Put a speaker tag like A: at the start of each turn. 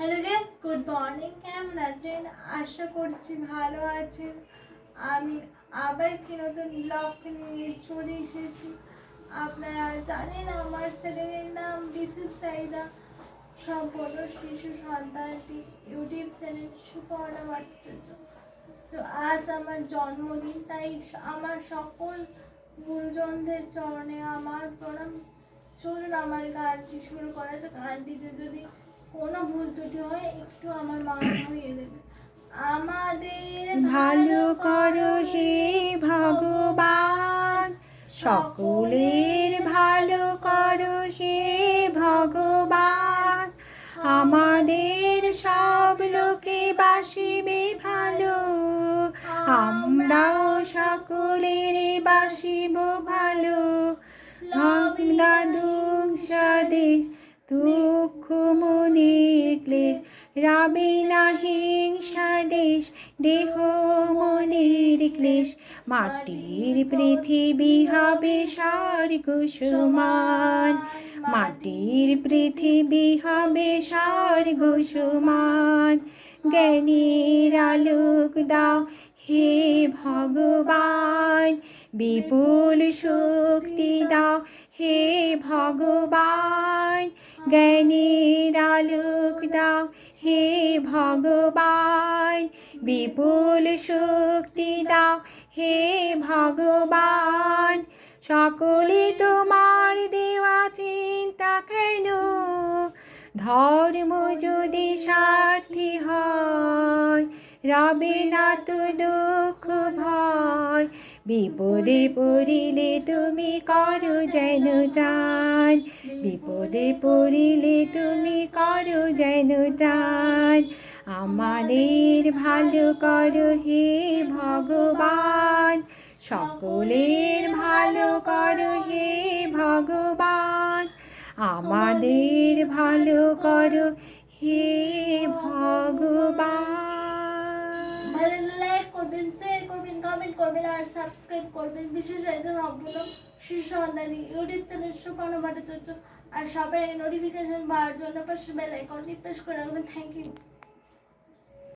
A: Hello guess good morning কেমন আছেন? আশা করছি ভালো আছেন। আমি আবার কি নতুন ব্লগ নিয়ে চলে এসেছি। আপনারা জানেন আমার চ্যানেলের নাম বিশেষ চাহিদা। সম্পূর্ণ শিশু সন্তানটি ইউটিউব চ্যানেল, সুপর্ণা ভট্টাচার্য। তো আজ আমার জন্মদিন, তাই আমার সকল গুরুজনদের চরণে আমার প্রণাম। চলুন আমার গানটি শুরু করা যাক। গানটিতে যদি কোনো ভুল ত্রুটি হয় একটু আমার মা ধরিয়ে দেবে। আমাদের
B: ভালো করো হে ভগবান। সকলের ভালো করো হে ভগবান। আমাদের সব লোকে বাসিবে ভালো। আমরাও সকলের বাসিব ভালো। দাদুক স্বদেশ দুঃখ মনের ক্লেশ, রাবে না হিংসা দেশ, দেহ মনের ক্লেশ, মাটির পৃথিবী হবে স্বর্গ সমান মাটির পৃথিবী হবে স্বর্গ সমান জ্ঞানের আলোক দাও হে ভগবান। বিপুল শক্তি দাও হে ভগবান। জ্ঞানের আলোক দাও হে ভগবান। বিপুল শক্তি দাও হে ভগবান। সকলে তোমার দেওয়া চিন্তা কেন? ধর্ম যদি স্বার্থী হয়, রবে না তো ভয় বিপদে পড়িলে তুমি করো যেন দান বিপদে পড়িলে তুমি করো যেন দান আমাদের ভালো করো হে ভগবান। সকলের ভালো করো হে ভগবান। আমাদের ভালো করো হে ভগবান।
A: ভালো লাইক করবেন শেয়ার করবেন কমেন্ট করবেন, আর সাবস্ক্রাইব করবেন। বিশেষ একজন অপূর্ণ শীর্ষ সন্ধানী ইউটিউব চ্যানেল সুপর্ণ ভট্টাচার্য আর সবাই নোটিফিকেশন পাওয়ার জন্য পাশে বেল আইকনটি প্রেস করে রাখবেন। Thank you